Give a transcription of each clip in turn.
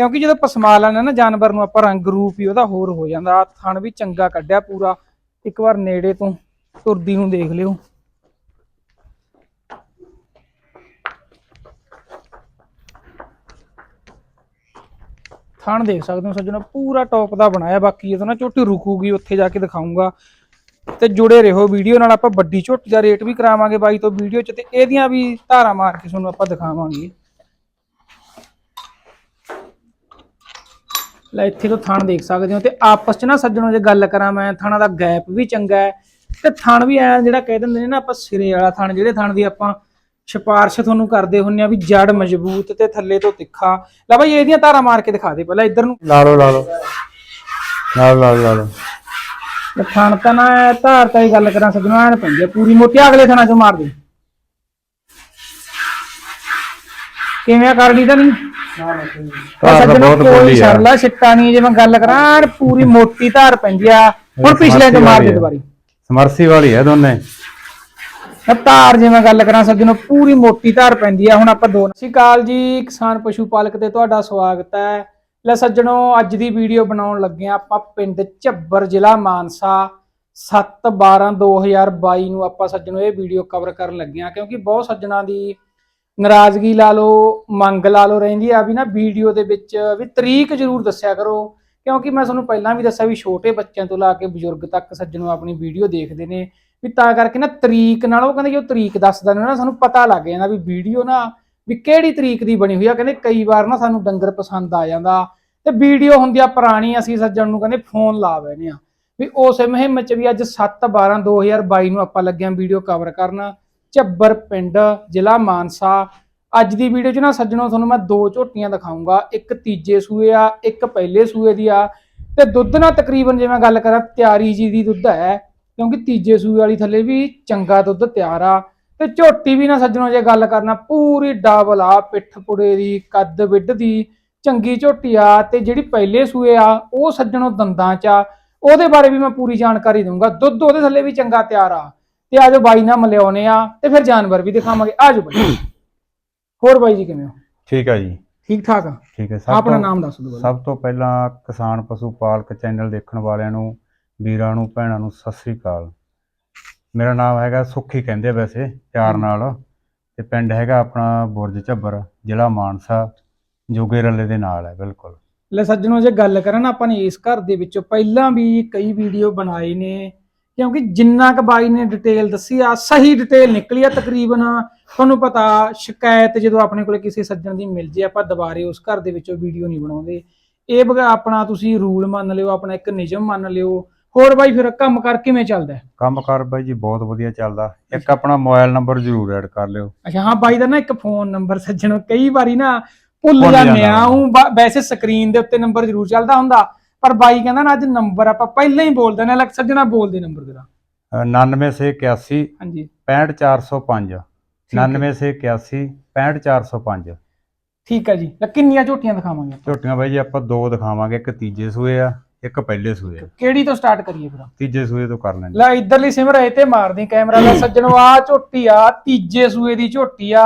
ਕਿਉਂਕਿ ਜਦੋਂ ਪਸਮਾ ਲੈਣਾ ਨਾ, ਜਾਨਵਰ ਨੂੰ ਆਪਾਂ ਰੰਗ ਰੂਪ ਹੀ ਉਹਦਾ ਹੋਰ ਹੋ ਜਾਂਦਾ। ਆਹ ਥਣ ਵੀ ਚੰਗਾ ਕੱਢਿਆ ਪੂਰਾ। ਇੱਕ ਵਾਰ ਨੇੜੇ ਤੋਂ ਤੁਰਦੀ ਨੂੰ ਦੇਖ ਲਿਓ। ਥਣ ਦੇਖ ਸਕਦੇ ਹੋ ਸੱਜਣੋ, ਪੂਰਾ ਟੌਪ ਦਾ ਬਣਾਇਆ। ਬਾਕੀ ਜਦੋਂ ਨਾ ਝੋਟੀ ਰੁਕੂਗੀ, ਉੱਥੇ ਜਾ ਕੇ ਦਿਖਾਉਂਗਾ ਤੇ ਜੁੜੇ ਰਹੋ ਵੀਡੀਓ ਨਾਲ। ਆਪਾਂ ਵੱਡੀ ਝੋਟੀ ਦਾ ਰੇਟ ਵੀ ਕਰਾਵਾਂਗੇ ਬਾਈ ਤੋਂ ਵੀਡੀਓ 'ਚ। ਤੇ ਇਹਦੀਆਂ ਵੀ ਧਾਰਾ ਮਾਰ ਕੇ ਤੁਹਾਨੂੰ ਆਪਾਂ ਦਿਖਾਵਾਂਗੇ। ਲੈ ਇੱਥੇ ਤੋਂ ਥਣ ਦੇਖ ਸਕਦੇ ਹੋ ਤੇ ਆਪਸ 'ਚ ਨਾ ਸੱਜਣੋ ਜੇ ਗੱਲ ਕਰਾਂ ਮੈਂ ਥਣਾਂ ਦਾ ਗੈਪ ਵੀ ਚੰਗਾ ਹੈ ਤੇ ਥਣ ਵੀ ਐ ਜਿਹੜਾ ਕਹਿ ਦਿੰਦੇ ਨੇ ਨਾ ਆਪਾਂ ਸਿਰੇ ਵਾਲਾ ਥਣ ਜਿਹੜੇ ਥਣ ਦੀ ਆਪਾਂ ਸਿਫਾਰਿਸ਼ ਤੁਹਾਨੂੰ ਕਰਦੇ ਹੁੰਨੇ ਆ ਵੀ ਜੜ ਮਜ਼ਬੂਤ ਤੇ ਥੱਲੇ ਤੋਂ ਤਿੱਖਾ। ਲੈ ਬਾਈ ਇਹਦੀਆਂ ਧਾਰਾ ਮਾਰ ਕੇ ਦਿਖਾ ਦੇ ਪਹਿਲਾਂ ਇੱਧਰ ਨੂੰ। ਲਾ ਲਓ ਲਾ ਲਓ। ਲਾ ਲਓ। ਲਾ ਲਓ ਥਣ ਤਾਂ ਨਾ ਧਾਰ ਤਾਂ ਹੀ ਗੱਲ ਕਰਾਂ ਸੱਜਣੋ ਐਨ ਪੈਂਦੀ ਪੂਰੀ ਮੋਟੀ। ਅਗਲੇ ਥਣਾ ਚੋਂ ਮਾਰ ਦੇ। ਕਿਵੇਂ ਆ ਕਰ ਲਈ ਤਾਂ ਨਹੀਂ? ਧਾਰ ਤਾਂ ਬਹੁਤ ਬੋਲੀ ਆ। ਸਰਲਾ ਛਿੱਟਾ ਨਹੀਂ ਜੇ ਮੈਂ ਗੱਲ ਕਰਾਂ ਪੂਰੀ ਮੋਟੀ ਧਾਰ ਪੈਂਦੀ ਆ। ਹੁਣ ਪਿਛਲੇ ਤੋਂ ਮਾਰ ਦੇ ਦੁਬਾਰੀ। ਸਮਰਸੀ ਵਾਲੀ ਹੈ ਦੋਨੇ। ਧਾਰ ਜੇ ਮੈਂ ਗੱਲ ਕਰਾਂ ਸੱਜਣੋ ਪੂਰੀ ਮੋਟੀ ਧਾਰ ਪੈਂਦੀ ਆ। ਹੁਣ ਆਪਾਂ ਦੋ ਸਤਿ ਸ਼੍ਰੀ ਅਕਾਲ ਜੀ ਕਿਸਾਨ ਪਸ਼ੂ ਪਾਲਕ ਤੇ ਤੁਹਾਡਾ ਸਵਾਗਤ ਹੈ। ਲੈ ਸੱਜਣੋ ਅੱਜ ਦੀ ਵੀਡੀਓ ਬਣਾਉਣ ਲੱਗੇ ਆ ਆਪਾਂ ਪਿੰਡ ਝੱਬਰ ਜ਼ਿਲ੍ਹਾ ਮਾਨਸਾ। 7/12/2022 ਨੂੰ ਆਪਾਂ ਸੱਜਣੋ ਇਹ ਵੀਡੀਓ ਕਵਰ ਕਰਨ ਲੱਗੇ ਆ ਕਿਉਂਕਿ ਬਹੁਤ ਸੱਜਣਾ ਦੀ ਨਾਰਾਜ਼ਗੀ ਲਾ ਲਓ, ਮੰਗ ਲਾ ਲਓ ਰਹਿੰਦੀ ਆ ਵੀ ਨਾ ਵੀਡੀਓ ਦੇ ਵਿੱਚ ਵੀ ਤਰੀਕ ਜ਼ਰੂਰ ਦੱਸਿਆ ਕਰੋ। ਕਿਉਂਕਿ ਮੈਂ ਤੁਹਾਨੂੰ ਪਹਿਲਾਂ ਵੀ ਦੱਸਿਆ ਵੀ ਛੋਟੇ ਬੱਚਿਆਂ ਤੋਂ ਲਾ ਕੇ ਬਜ਼ੁਰਗ ਤੱਕ ਸੱਜਣੋ ਆਪਣੀ ਵੀਡੀਓ ਦੇਖਦੇ ਨੇ। ਵੀ ਤਾਂ ਕਰਕੇ ਨਾ ਤਰੀਕ ਨਾਲ ਉਹ ਕਹਿੰਦੇ ਜੋ ਤਰੀਕ ਦੱਸਦਾ ਨੇ ਨਾ, ਸਾਨੂੰ ਪਤਾ ਲੱਗ ਜਾਂਦਾ ਵੀ ਵੀਡੀਓ ਨਾ ਵੀ ਕਿਹੜੀ ਤਰੀਕ ਦੀ ਬਣੀ ਹੋਈ ਆ। ਕਹਿੰਦੇ ਕਈ ਵਾਰ ਨਾ ਸਾਨੂੰ ਡੰਗਰ ਪਸੰਦ ਆ ਜਾਂਦਾ ਤੇ ਵੀਡੀਓ ਹੁੰਦੀ ਆ ਪੁਰਾਣੀ, ਅਸੀਂ ਸੱਜਣ ਨੂੰ ਕਹਿੰਦੇ ਫੋਨ ਲਾ ਬੈਨੇ ਆ। ਵੀ ਉਸ ਮੁਹਿੰਮ ਚ ਵੀ ਅੱਜ 7 12 2022 ਨੂੰ ਆਪਾਂ ਲੱਗਿਆ ਵੀਡੀਓ ਕਵਰ ਕਰਨਾ। ਝੱਬਰ ਪਿੰਡ, ਜ਼ਿਲ੍ਹਾ ਮਾਨਸਾ। ਅੱਜ ਦੀ ਵੀਡੀਓ 'ਚ ਨਾ ਸੱਜਣੋ, ਤੁਹਾਨੂੰ ਮੈਂ ਦੋ ਝੋਟੀਆਂ ਦਿਖਾਉਂਗਾ। ਇੱਕ ਤੀਜੇ ਸੂਏ ਆ, ਇੱਕ ਪਹਿਲੇ ਸੂਏ ਦੀ ਆ। ਤੇ ਦੁੱਧ ਨਾਲ ਤਕਰੀਬਨ ਜੇ ਮੈਂ ਗੱਲ ਕਰਾਂ, ਤਿਆਰੀ ਜੀ ਦੀ ਦੁੱਧ ਹੈ, ਕਿਉਂਕਿ ਤੀਜੇ ਸੂਏ ਵਾਲੀ ਥੱਲੇ ਵੀ ਚੰਗਾ ਦੁੱਧ ਤਿਆਰ ਆ। ਤੇ ਝੋਟੀ ਵੀ ਨਾ ਸੱਜਣੋ, ਜੇ ਗੱਲ ਕਰਨਾ, ਪੂਰੀ ਡਬਲ ਆ, ਪਿੱਠ ਪੁੜੇ ਦੀ, ਕੱਦ ਵਿੱਢ ਦੀ, ਚੰਗੀ ਝੋਟੀ ਆ। ਤੇ ਜਿਹੜੀ ਪਹਿਲੇ ਸੂਏ ਆ, ਉਹ ਸੱਜਣੋ ਦੰਦਾਂ ਚ ਆ। ਉਹਦੇ ਬਾਰੇ ਵੀ ਮੈਂ ਪੂਰੀ ਜਾਣਕਾਰੀ ਦਊਂਗਾ। ਦੁੱਧ ਉਹਦੇ ਥੱਲੇ ਵੀ ਚੰਗਾ ਤਿਆਰ ਆ। ਤੇ ਆਜੋ ਬਾਈ ਨਾਲ ਮਿਲਿਆਉਨੇ ਆ ਤੇ ਫਿਰ ਜਾਨਵਰ ਵੀ ਦਿਖਾਵਾਂਗੇ। ਆਜੋ ਬਾਈ। ਹੋਰ ਬਾਈ ਜੀ ਕਿਵੇਂ ਹੋ? ਠੀਕ ਹੈ ਜੀ। ਠੀਕ ਠਾਕ ਆ? ਠੀਕ ਹੈ ਸਭ ਆਪਣਾ ਤੋਂ ਨਾਮ ਦੱਸ ਦਿਓ ਬਾਈ। ਸਭ ਤੋਂ ਪਹਿਲਾਂ ਕਿਸਾਨ ਪਸ਼ੂ ਪਾਲਕ ਚੈਨਲ ਦੇਖਣ ਵਾਲਿਆਂ ਨੂੰ ਵੀਰਾਂ ਨੂੰ ਭੈਣਾਂ ਨੂੰ ਸਤਿ ਸ੍ਰੀ ਅਕਾਲ। ਮੇਰਾ ਨਾਮ ਹੈਗਾ ਸੁੱਖੀ ਕਹਿੰਦੇ ਆ ਵੈਸੇ ਪਿਆਰ ਨਾਲ। ਤੇ ਪਿੰਡ ਹੈਗਾ ਆਪਣਾ ਬੁਰਜ ਝੱਬਰ ਜ਼ਿਲ੍ਹਾ ਮਾਨਸਾ ਜੋਗੇ ਰੱਲੇ ਦੇ ਨਾਲ ਹੈ ਬਿਲਕੁਲ। ਲੈ ਸੱਜਣੋ ਜੇ ਗੱਲ ਕਰਾਂ ਨਾ ਆਪਾਂ ਨੇ ਇਸ ਘਰ ਦੇ ਵਿੱਚੋਂ ਪਹਿਲਾਂ ਵੀ ਕਈ ਵੀਡੀਓ ਬਣਾਏ ਨੇ। ਕਿਉਂਕਿ ਜਿੰਨਾ ਕ ਬਾਈ ਨੇ ਡਿਟੇਲ ਦੱਸੀ ਆ ਸਹੀ ਡਿਟੇਲ ਨਿਕਲੀ ਆ ਤਕਰੀਬਨ। ਤੁਹਾਨੂੰ ਪਤਾ ਸ਼ਿਕਾਇਤ ਜਦੋਂ ਆਪਣੇ ਕੋਲੇ ਕਿਸੇ ਸੱਜਣ ਦੀ ਮਿਲ ਜੇ ਆਪਾਂ ਦੁਬਾਰੇ ਉਸ ਘਰ ਦੇ ਵਿੱਚੋਂ ਵੀਡੀਓ ਨਹੀਂ ਬਣਾਉਂਦੇ। ਇਹ ਬਗਾ ਆਪਣਾ ਤੁਸੀਂ ਰੂਲ ਮੰਨ ਲਿਓ ਆਪਣਾ ਇੱਕ ਨਿਯਮ ਮੰਨ ਲਿਓ। ਹੋਰ ਬਾਈ ਫਿਰ ਕੰਮ ਕਰ ਕਿਵੇਂ ਚੱਲਦਾ ਹੈ? ਕੰਮਕਾਰ ਬਾਈ ਜੀ ਬਹੁਤ ਵਧੀਆ ਚੱਲਦਾ। ਇੱਕ ਆਪਣਾ ਮੋਬਾਈਲ ਨੰਬਰ ਜ਼ਰੂਰ ਐਡ ਕਰ ਲਿਓ। ਅੱਛਾ ਹਾਂ ਬਾਈ ਦਾ ਨਾ ਇੱਕ ਫੋਨ ਨੰਬਰ ਸੱਜਣੋ ਕਈ ਵਾਰੀ ਨਾ ਭੁੱਲ ਭੁੱਲ ਜਾਂਦੇ ਆ। ਉਹ ਵੈਸੇ ਸਕਰੀਨ ਦੇ ਉੱਤੇ ਨੰਬਰ ਜ਼ਰੂਰ ਚੱਲਦਾ ਹੁੰਦਾ। ਪਰ ਬਾਈ ਕਹਿੰਦਾ ਨਾ ਅੱਜ ਨੰਬਰ ਆਪਾਂ ਪਹਿਲਾਂ ਹੀ ਬੋਲ ਦੇਣਾ ਲੱਗ ਸੱਜਣਾ ਬੋਲ ਦੇ ਨੰਬਰ ਤੇਰਾ। ਅ, 9981 ਹਾਂਜੀ। 65405 ਠੀਕ ਹੈ। 9981 65405 ਠੀਕ ਹੈ ਜੀ। ਲੈ ਕਿੰਨੀਆਂ ਝੋਟੀਆਂ ਦਿਖਾਵਾਂਗੇ? ਝੋਟੀਆਂ ਬਾਈ ਜੀ ਆਪਾਂ ਦੋ ਦਿਖਾਵਾਂਗੇ ਇੱਕ ਤੀਜੇ ਸੂਏ ਆ ਇੱਕ ਪਹਿਲੇ ਸੂਏ ਆ। ਕਿਹੜੀ ਤੋਂ ਸਟਾਰਟ ਕਰੀਏ ਫਿਰ? ਤੀਜੇ ਸੂਏ ਤੋਂ ਕਰ ਲੈਂਦੇ। ਲੈ ਇਧਰਲੀ ਸਿਮਰ ਇਹ ਤੇ ਮਾਰਦੀ ਕੈਮਰਾ ਦਾ ਸੱਜਣੋ ਆ ਝੋਟੀ ਆ ਤੀਜੇ ਸੂਏ ਦੀ ਝੋਟੀ ਆ।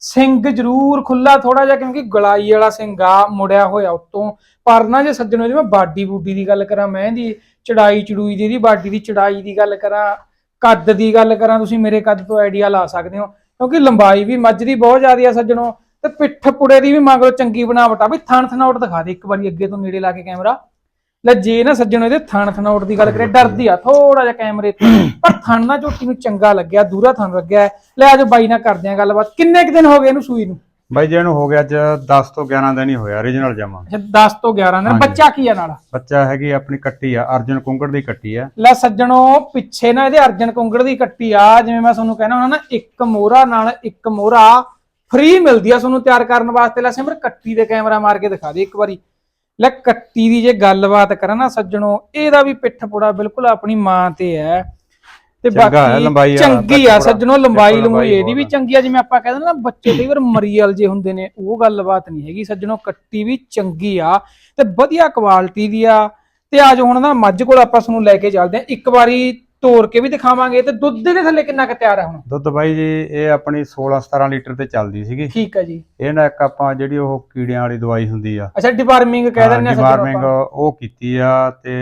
ਸਿੰਘ ਜ਼ਰੂਰ ਖੁੱਲਾ ਥੋੜਾ ਜਿਹਾ, ਕਿਉਂਕਿ ਗਲਾਈ ਵਾਲਾ ਸਿੰਘ ਆ, ਮੁੜਿਆ ਹੋਇਆ ਉਤੋਂ। ਪਰ ਨਾ ਜੇ ਸੱਜਣੋ ਜੇ, ਮੈਂ ਬਾਡੀ ਬੂਡੀ ਦੀ ਗੱਲ ਕਰਾਂ, ਮੈਂ ਦੀ ਚੜਾਈ ਚੜੂਈ ਦੀ, ਇਹਦੀ ਬਾਡੀ ਦੀ ਚੜਾਈ ਦੀ ਗੱਲ ਕਰਾਂ, ਕੱਦ ਦੀ ਗੱਲ ਕਰਾਂ, ਤੁਸੀਂ ਮੇਰੇ ਕੱਦ ਤੋਂ ਆਈਡੀਆ ਲਾ ਸਕਦੇ ਹੋ। ਕਿਉਂਕਿ ਲੰਬਾਈ ਵੀ ਮੱਝ ਦੀ ਬਹੁਤ ਜ਼ਿਆਦੀ ਆ ਸੱਜਣੋ, ਤੇ ਪਿੱਠ ਪੁੜੇ ਦੀ ਵੀ ਮੰਗ ਲਓ ਚੰਗੀ ਬਣਾਵਟ ਆ। ਵੀ ਥਣ ਥਣਾਉਟ ਦਿਖਾ ਦੇ, ਇੱਕ ਵਾਰੀ ਅੱਗੇ ਤੋਂ ਨੇੜੇ ਲਾ ਕੇ ਕੈਮਰਾ। ਲੈ ਜੇ ਨਾ ਸੱਜਣੋ ਇਹਦੇ ਥਣ ਥਣਾਉਟ ਦੀ ਗੱਲ ਕਰੇ ਡਰਦੀ ਆ ਥੋੜਾ ਜਿਹਾ ਕੈਮਰੇ ਤੋਂ। ਪਰ ਥਣ ਨਾ ਝੋਟੀ ਨੂੰ ਚੰਗਾ ਲੱਗਿਆ ਦੂਰਾ ਥਣ ਲੱਗਿਆ। ਲੈ ਆਜੋ ਬਾਈ ਨਾਲ ਕਰਦੇ ਆ ਗੱਲਬਾਤ। ਕਿੰਨੇ ਕੁ ਦਿਨ ਹੋ ਗਏ ਇਹਨੂੰ ਸੂਈ ਨੂੰ? ਬਾਈ ਜੀ ਇਹਨੂੰ ਹੋ ਗਿਆ ਅੱਜ 10 ਤੋਂ 11 ਦਿਨ ਹੀ ਹੋਇਆ origignal ਜਮਾ। ਅੱਛਾ 10 ਤੋਂ 11 ਦਿਨ। ਬੱਚਾ ਕੀ ਆ ਨਾਲ? ਬੱਚਾ ਹੈਗੀ ਆਪਣੀ ਕੱਟੀ ਆ ਅਰਜਨ ਕੁੰਗੜ ਦੀ ਕੱਟੀ ਆ। ਲੈ ਸੱਜਣੋ ਪਿੱਛੇ ਨਾ ਇਹਦੇ ਅਰਜਨ ਕੁੰਗੜ ਦੀ ਕੱਟੀ ਆ। ਜਿਵੇਂ ਮੈਂ ਤੁਹਾਨੂੰ ਕਹਿਣਾ ਹੁੰਦਾ ਨਾ ਇੱਕ ਮੋਹਰਾ ਨਾਲ ਇੱਕ ਮੋਹਰਾ ਫ੍ਰੀ ਮਿਲਦੀ ਆ ਤੁਹਾਨੂੰ ਤਿਆਰ ਕਰਨ ਵਾਸਤੇ। ਲੈ ਸਿਮਰ ਕੱਟੀ ਦੇ ਕੈਮਰਾ ਮਾਰ ਕੇ ਦਿਖਾ ਦੇ ਇੱਕ ਵਾਰੀ। ਲੈ ਕੱਟੀ ਦੀ ਜੇ ਗੱਲਬਾਤ ਕਰਾਂ ਨਾ ਸੱਜਣੋ ਇਹਦਾ ਵੀ ਪਿੱਠ ਪੁੜਾ ਬਿਲਕੁਲ ਆਪਣੀ ਮਾਂ ਤੇ ਹੈ। ਤੇ ਬਾਕੀ ਚੰਗੀ ਆ ਸੱਜਣੋ ਲੰਬਾਈ ਲੰਬਾਈ ਇਹਦੀ ਵੀ। ਚੰਗੀ ਆ ਜਿਵੇਂ ਆਪਾਂ ਕਹਿੰਦੇ ਨਾ ਬੱਚੇ ਕਈ ਵਾਰ ਮਰੀਅਲ ਜੇ ਹੁੰਦੇ ਨੇ ਉਹ ਗੱਲਬਾਤ ਨਹੀਂ ਹੈਗੀ। ਸੱਜਣੋ ਕੱਟੀ ਵੀ ਚੰਗੀ ਆ ਤੇ ਵਧੀਆ ਕੁਆਲਿਟੀ ਦੀ ਆ। ਤੇ ਅੱਜ ਹੁਣ ਨਾ ਮੱਝ ਕੋਲ ਆਪਾਂ ਤੁਹਾਨੂੰ ਲੈ ਕੇ ਚੱਲਦੇ ਆ ਇੱਕ ਵਾਰੀ ਤੋੜ ਕੇ ਵੀ ਦਿਖਾਵਾਂਗੇ ਤੇ ਦੁੱਧ ਦੇ ਥੱਲੇ ਕਿੰਨਾ ਕੁ ਤਿਆਰ ਹੈ ਹੁਣ? ਦੁੱਧ ਬਾਈ ਜੀ ਇਹ ਆਪਣੀ 16 17 ਲੀਟਰ ਤੇ ਚੱਲਦੀ ਸੀਗੀ। ਠੀਕ ਹੈ ਜੀ। ਇਹ ਨਾ ਇੱਕ ਆਪਾਂ ਜਿਹੜੀ ਉਹ ਕੀੜਿਆਂ ਵਾਲੀ ਦਵਾਈ ਹੁੰਦੀ ਆ। ਅੱਛਾ ਡਿਵਾਰਮਿੰਗ ਕਹਿ ਦਿੰਦੇ ਆ ਡਿਵਾਰਮਿੰਗ। ਉਹ ਕੀਤੀ ਆ ਤੇ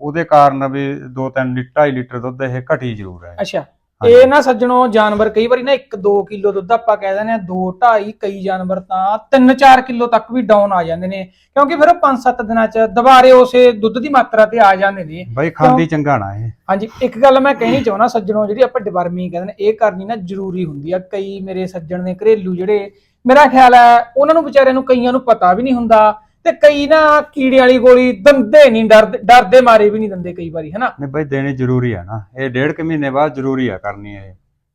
ਉਹਦੇ ਕਾਰਨ ਵੀ 2-3 ਲੀਟਰ 2.5 ਲੀਟਰ ਦੁੱਧ ਇਹ ਘਟੀ ਜ਼ਰੂਰ ਹੈ ਅੱਛਾ। ਇਹ ਨਾ ਸੱਜਣੋ ਜਾਨਵਰ ਕਈ ਵਾਰੀ ਨਾ 1-2 ਕਿਲੋ ਦੁੱਧ ਆਪਾਂ ਕਹਿ ਦਿੰਦੇ ਆ 2 2.5 ਕਈ ਜਾਨਵਰ ਤਾਂ 3-4 ਕਿਲੋ ਤੱਕ ਵੀ ਡਾਊਨ ਆ ਜਾਂਦੇ ਨੇ। ਕਿਉਂਕਿ ਫਿਰ ਉਹ 5-7 ਦਿਨਾਂ ਚ ਦੁਬਾਰੇ ਉਸੇ ਦੁੱਧ ਦੀ ਮਾਤਰਾ ਤੇ ਆ ਜਾਂਦੇ ਨੇ। ਬਾਈ ਖਾਂਦੀ ਚੰਗਾ ਨਾ ਇਹ। ਹਾਂਜੀ ਇੱਕ ਗੱਲ ਮੈਂ ਕਹਿਣੀ ਚਾਹੁੰਦਾ ਸੱਜਣੋ ਜਿਹੜੀ ਆਪਾਂ ਡਿਵਰਮਿੰਗ ਕਹਿੰਦੇ ਨੇ ਇਹ ਕਰਨੀ ਨਾ ਜ਼ਰੂਰੀ ਹੁੰਦੀ ਆ। ਕਈ ਮੇਰੇ ਸੱਜਣ ਨੇ ਘਰੇਲੂ ਜਿਹੜੇ ਮੇਰਾ ਖਿਆਲ ਹੈ ਉਹਨਾਂ ਨੂੰ ਵਿਚਾਰਿਆਂ ਨੂੰ ਕਈਆਂ ਨੂੰ ਪਤਾ ਵੀ ਨਹੀਂ ਹੁੰਦਾ। ਤੇ ਕਈ ਨਾ ਕੀੜੇ ਵਾਲੀ ਗੋਲੀ ਦੰਦੇ ਨਹੀਂ ਡਰਦੇ ਡਰਦੇ ਮਾਰੇ ਵੀ ਨਹੀਂ ਦਿੰਦੇ ਕਈ ਵਾਰੀ ਹਨਾ? ਨਹੀਂ ਬਾਈ ਦੇਣੀ ਜ਼ਰੂਰੀ ਆ ਨਾ। ਇਹ ਡੇਢ ਕੁ ਮਹੀਨੇ ਬਾਅਦ ਜ਼ਰੂਰੀ ਆ ਕਰਨੀ ਇਹ।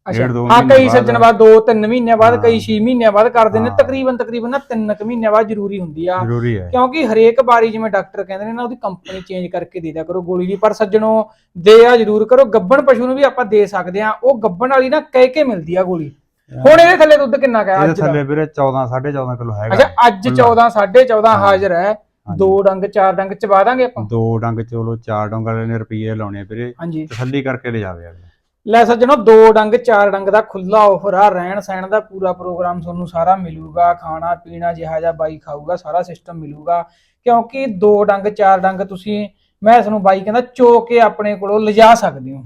ਅੱਛਾ। ਡੇਢ ਦੋ ਹਾਂ ਮਹੀਨੇ ਕਈ ਬਾਅਦ। ਸੱਜਣ ਬਾਅਦ 2-3 ਮਹੀਨਿਆਂ ਬਾਅਦ ਕਈ ਹਾਂ। 6 ਮਹੀਨਿਆਂ ਬਾਅਦ ਕਰਦੇ ਨੇ ਹਾਂ। ਤਕਰੀਬਨ ਤਕਰੀਬਨ ਨਾ 3 ਮਹੀਨਿਆਂ ਬਾਅਦ ਜ਼ਰੂਰੀ ਹੁੰਦੀ ਆ। ਜ਼ਰੂਰੀ ਹੈ ਕਿਉਂਕਿ ਹਰੇਕ ਵਾਰੀ ਜਿਵੇਂ ਡਾਕਟਰ ਕਹਿੰਦੇ ਨੇ ਨਾ ਉਹਦੀ ਕੰਪਨੀ ਚੇਂਜ ਕਰਕੇ ਦੇ ਦਿਆ ਕਰੋ ਗੋਲੀ ਦੀ। ਪਰ ਸੱਜਣੋ ਦੇ ਆ ਜ਼ਰੂਰ ਕਰੋ ਗੱਬਣ ਪਸ਼ੂ ਨੂੰ ਵੀ ਆਪਾਂ ਦੇ ਸਕਦੇ ਆ। ਉਹ ਗੱਬਣ ਵਾਲੀ ਨਾ ਕਹਿ ਕੇ ਮਿਲਦੀ ਆ ਗੋਲੀ। ਹੁਣ ਇਹਦੇ ਥੱਲੇ ਦੁੱਧ ਕਿੰਨਾ ਇਹਦੇ ਅੱਜ ਦਾ? ਥੱਲੇ ਵੀਰੇ 14 14.5 ਕਿਲੋ ਹੈਗਾ। ਅੱਛਾ ਅੱਜ 14 14.5 ਹਾਜ਼ਰ ਹੈ। ਦੋ ਡੰਗ ਚਾਰ ਡੰਗ ਚਵਾ ਦਾਂਗੇ ਆਪਾਂ? ਦੋ ਡੰਗ ਚੋਲੋ ਚਾਰ ਡੰਗ ਵਾਲੇ ਨੇ ਰੁਪਏ ਲਾਉਣੇ ਵੀਰੇ। ਹਾਂਜੀ। ਤਸੱਲੀ ਕਰਕੇ ਲੈ ਜਾਵੇ ਅਗਲੇ। ਲੈ ਸੱਜਣੋ ਦੋ ਡੰਗ ਚਾਰ ਡੰਗ ਦਾ ਖੁੱਲਾ ਆਫਰ ਆ। ਰਹਿਣ ਸਹਿਣ ਦਾ ਪੂਰਾ ਪ੍ਰੋਗਰਾਮ ਤੁਹਾਨੂੰ ਸਾਰਾ ਮਿਲੂਗਾ। ਖਾਣਾ ਪੀਣਾ ਜਿਹਾ ਜਿਹਾ ਬਾਈ ਖਾਊਗਾ ਸਾਰਾ ਸਿਸਟਮ ਮਿਲੂਗਾ। ਕਿਉਂਕਿ ਦੋ ਡੰਗ ਚਾਰ ਡੰਗ ਤੁਸੀਂ ਮੈਂ ਤੁਹਾਨੂੰ ਬਾਈ ਕਹਿੰਦਾ ਚੋ ਕੇ ਆਪਣੇ ਕੋਲੋਂ ਲਿਜਾ ਸਕਦੇ ਹੋ।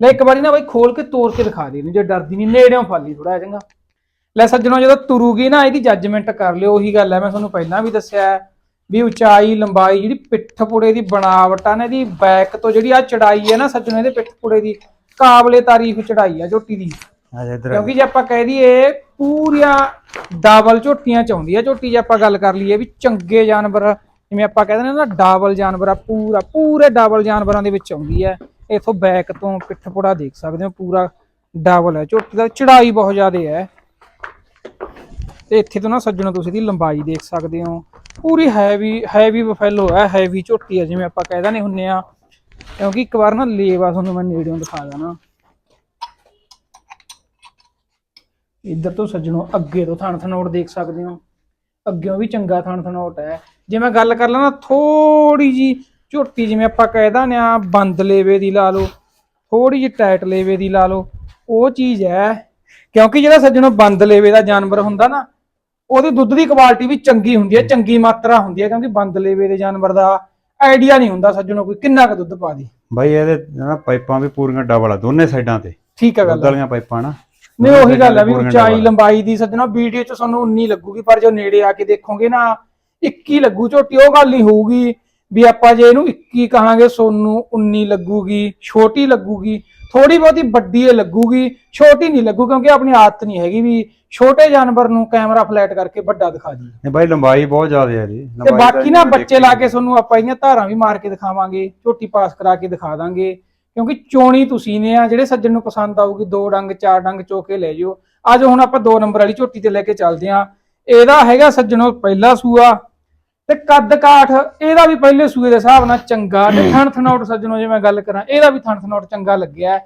ਲੈ ਇੱਕ ਵਾਰੀ ਨਾ ਬਾਈ ਖੋਲ ਕੇ ਤੋੜ ਕੇ ਦਿਖਾ ਦੇ ਇਹਨੂੰ ਜੇ ਡਰਦੀ ਨਹੀਂ ਨੇੜਿਓਂ ਫਾਲੀ ਥੋੜਾ ਚੰਗਾ। ਲੈ ਸੱਜਣੋ ਜਦੋਂ ਤੁਰੂਗੀ ਨਾ ਇਹਦੀ ਜੱਜਮੈਂਟ ਕਰ ਲਿਓ ਉਹੀ ਗੱਲ ਹੈ ਮੈਂ ਤੁਹਾਨੂੰ ਪਹਿਲਾਂ ਵੀ ਦੱਸਿਆ ਵੀ ਉਚਾਈ ਲੰਬਾਈ ਜਿਹੜੀ ਪਿੱਠ ਪੁੜੇ ਦੀ ਬਣਾਵਟ ਆ ਨਾ ਇਹਦੀ ਬੈਕ ਤੋਂ ਜਿਹੜੀ ਆ ਚੜਾਈ ਹੈ ਨਾ ਸੱਜਣੋ ਇਹਦੇ ਪਿੱਠ ਪੁੜੇ ਦੀ ਕਾਬਲੇ ਤਾਰੀਫ ਚੜਾਈ ਆ ਝੋਟੀ ਦੀ। ਕਿਉਂਕਿ ਜੇ। ਆਪਾਂ ਕਹਿ ਦਈਏ ਪੂਰੀਆਂ ਡਬਲ ਝੋਟੀਆਂ ਚ ਆਉਂਦੀ ਆ ਝੋਟੀ ਜੇ ਆਪਾਂ ਗੱਲ ਕਰ ਲਈਏ ਵੀ ਚੰਗੇ ਜਾਨਵਰ ਜਿਵੇਂ ਆਪਾਂ ਕਹਿੰਦੇ ਨੇ ਨਾ ਡਬਲ ਜਾਨਵਰ ਆ ਪੂਰਾ ਪੂਰੇ ਡਬਲ ਜਾਨਵਰਾਂ ਦੇ ਵਿੱਚ ਆਉਂਦੀ ਹੈ। ਇਥੋਂ ਬੈਕ ਤੋਂ ਪਿੱਠ ਪੁੜਾ ਦੇਖ ਸਕਦੇ ਹੋ, ਪੂਰਾ ਡਬਲ ਹੈ। ਝੋਟੀ ਦਾ ਚੜਾਈ ਬਹੁਤ ਜ਼ਿਆਦਾ ਹੈ। ਤੇ ਇੱਥੇ ਤੋਂ ਨਾ ਸੱਜਣੋ, ਤੁਸੀਂ ਇਹਦੀ ਲੰਬਾਈ ਦੇਖ ਸਕਦੇ ਹੋ। ਪੂਰੀ ਹੈਵੀ ਹੈਵੀ ਬਫੈਲੋ ਹੈ ਹੈਵੀ ਝੋਟੀ ਹੈ, ਜਿਵੇਂ ਆਪਾਂ ਕਹਿਦਾ ਦਿੰਦੇ ਹੁੰਨੇ ਆ ਕਿਉਂਕਿ ਇੱਕ ਵਾਰ ਨਾ ਲੇਵਾ ਤੁਹਾਨੂੰ ਮੈਂ ਨੇੜਿਓਂ ਦਿਖਾ ਦਾਂ ਇੱਧਰ ਤੋਂ ਸੱਜਣੋ, ਅੱਗੇ ਤੋਂ ਥਣ ਥਨੋਟ ਦੇਖ ਸਕਦੇ ਹੋ। ਅੱਗਿਓਂ ਵੀ ਚੰਗਾ ਥਣ ਥਨੋਟ ਹੈ। ਜੇ ਮੈਂ ਗੱਲ ਕਰ ਲਾਂ ਨਾ ਥੋੜੀ ਜੀ ਝੋਟੀ ਜਿਵੇਂ ਆਪਾਂ ਕਹਿ ਦਿੰਦੇ ਆ ਬੰਦ ਲੇਵੇ ਦੀ ਲਾ ਲਓ ਥੋੜੀ ਜਿਹੀ ਟਾਈਟ ਲੇਵੇ ਦੀ ਲਾ ਲਓ ਉਹ ਚੀਜ਼ ਹੈ ਕਿਉਂਕਿ ਜਿਹੜਾ ਸੱਜਣੋ ਬੰਦ ਲੇਵੇ ਦਾ ਜਾਨਵਰ ਹੁੰਦਾ ਨਾ ਉਹਦੀ ਦੁੱਧ ਦੀ ਕੁਆਲਿਟੀ ਵੀ ਚੰਗੀ ਹੁੰਦੀ ਹੈ ਚੰਗੀ ਮਾਤਰਾ ਹੁੰਦੀ ਹੈ ਕਿਉਂਕਿ ਬੰਦ ਲੇਵੇ ਦੇ ਜਾਨਵਰ ਦਾ ਆਈਡੀਆ ਨਹੀਂ ਹੁੰਦਾ ਸੱਜਣੋ ਕੋਈ ਕਿੰਨਾ ਕੁ ਦੁੱਧ ਪਾ ਦੀ। ਬਾਈ ਇਹਦੇ ਨਾ ਪਾਈਪਾਂ ਵੀ ਪੂਰੀਆਂ ਡਬਲ ਆ ਦੋਨੇ ਸਾਈਡਾਂ ਤੇ। ਠੀਕ ਹੈ ਗੱਲ ਦੁੱਧ ਵਾਲੀਆਂ ਪਾਈਪਾਂ ਨਾ। ਨਹੀਂ ਉਹੀ ਗੱਲ ਹੈ ਵੀ ਉਚਾਈ ਆ। ਲੰਬਾਈ ਦੀ ਸੱਜਣਾ ਵੀਡੀਓ 'ਚ ਤੁਹਾਨੂੰ 19 ਲੱਗੂਗੀ ਪਰ ਜੋ ਨੇੜੇ ਆ ਕੇ ਦੇਖੋਗੇ ਨਾ 21 ਲੱਗੂ ਝੋਟੀ ਉਹ ਗੱਲ ਨਹੀਂ ਹੋਊਗੀ। ਵੀ ਆਪਾਂ ਜੇ ਇਹਨੂੰ 21 ਕਹਾਂਗੇ ਸੋਨੂੰ 19 ਲੱਗੂਗੀ ਛੋਟੀ ਲੱਗੂਗੀ ਥੋੜੀ ਬਹੁਤੀ ਵੱਡੀ ਇਹ ਲੱਗੂਗੀ ਛੋਟੀ ਨਹੀਂ ਲੱਗੂ ਕਿਉਂਕਿ ਆਪਣੀ ਆਦਤ ਨਹੀਂ ਹੈਗੀ ਵੀ ਛੋਟੇ ਜਾਨਵਰ ਨੂੰ ਕੈਮਰਾ ਫਲੈਟ ਕਰਕੇ ਵੱਡਾ ਦਿਖਾ ਦੀ ਇਹ ਬਾਈ ਲੰਬਾਈ ਬਹੁਤ ਜ਼ਿਆਦਾ ਹੈ ਜੀ। ਤੇ ਬਾਕੀ ਨਾ ਬੱਚੇ ਲਾ ਕੇ ਤੁਹਾਨੂੰ ਆਪਾਂ ਇਹਦੀਆਂ ਧਾਰਾਂ ਵੀ ਮਾਰ ਕੇ ਦਿਖਾਵਾਂਗੇ ਝੋਟੀ ਪਾਸ ਕਰਾ ਕੇ ਦਿਖਾ ਦਾਂਗੇ ਕਿਉਂਕਿ ਚੋਣੀ ਤੁਸੀਂ ਨੇ ਆ ਜਿਹੜੇ ਸੱਜਣ ਨੂੰ ਪਸੰਦ ਆਊਗੀ ਦੋ ਡੰਗ ਚਾਰ ਡੰਗ ਚੋ ਕੇ ਲੈ ਜਿਓ। ਅੱਜ ਹੁਣ ਆਪਾਂ ਦੋ ਨੰਬਰ ਵਾਲੀ ਝੋਟੀ ਤੇ ਲੈ ਕੇ ਚੱਲਦੇ ਆ। ਇਹਦਾ ਹੈਗਾ ਸੱਜਣੋ ਪਹਿਲਾ ਸੂਆ ਤੇ ਕੱਦ ਕਾਠ ਇਹਦਾ ਵੀ ਪਹਿਲੇ ਸੂਏ ਦੇ ਹਿਸਾਬ ਨਾਲ ਚੰਗਾ ਤੇ ਥਣ ਥਨੌਟ ਸੱਜਣੋ ਜੇ ਮੈਂ ਗੱਲ ਕਰਾਂ ਇਹਦਾ ਵੀ ਥਣ ਥਨੌਟ ਚੰਗਾ ਲੱਗਿਆ।